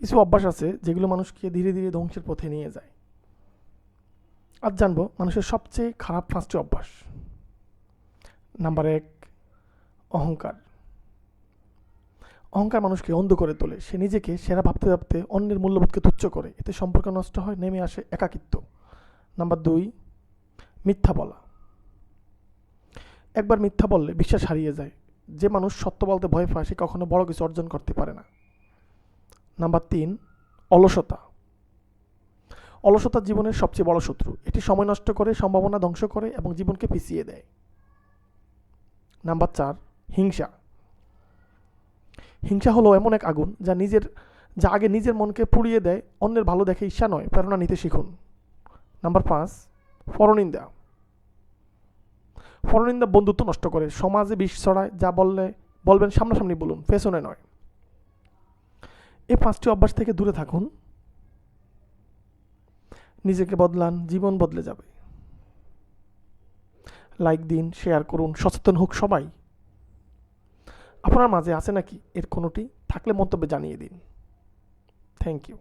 কিছু অভ্যাস আছে যেগুলো মানুষকে ধীরে ধীরে ধ্বংসের পথে নিয়ে যায়। আজ জানব মানুষের সবচেয়ে খারাপ পাঁচটি অভ্যাস। নাম্বার এক, অহংকার। অহংকার মানুষকে অন্ধ করে তোলে। সে নিজেকে সেরা ভাবতে ভাবতে অন্যের মূল্যবোধকে তুচ্ছ করে। এতে সম্পর্ক নষ্ট হয়, নেমে আসে একাকিত্ব। নাম্বার দুই, মিথ্যা বলা। একবার মিথ্যা বললে বিশ্বাস হারিয়ে যায়। যে মানুষ সত্য বলতে ভয় পায়, সে কখনো বড় কিছু অর্জন করতে পারে না। নাম্বার তিন, অলসতা। অলসতা জীবনের সবচেয়ে বড় শত্রু। এটি সময় নষ্ট করে, সম্ভাবনা ধ্বংস করে এবং জীবনকে পিছিয়ে দেয়। নাম্বার চার, হিংসা। হিংসা হলো এমন এক আগুন যা নিজের, যা আগে নিজের মনকে পুড়িয়ে দেয়, অন্যের ভালো দেখে ঈর্ষা নয়, প্রেরণা নিতে শিখুন। নাম্বার পাঁচ, পরনিন্দা। পরনিন্দা বন্ধুত্ব নষ্ট করে, সমাজে বিষ ছড়ায়, যা বললে, বলবেন সামনাসামনি বলুন, পেছনে নয়। এই পাঁচটি অভ্যাস থেকে দূরে থাকুন। নিজেকে বদলান, জীবন বদলে যাবে। লাইক দিন শেয়ার করুন, সচেতন হোক সবাই। আপনার মাঝে আছে নাকি এর কোনোটি? থাকলে মন্তব্যে জানিয়ে দিন। Thank you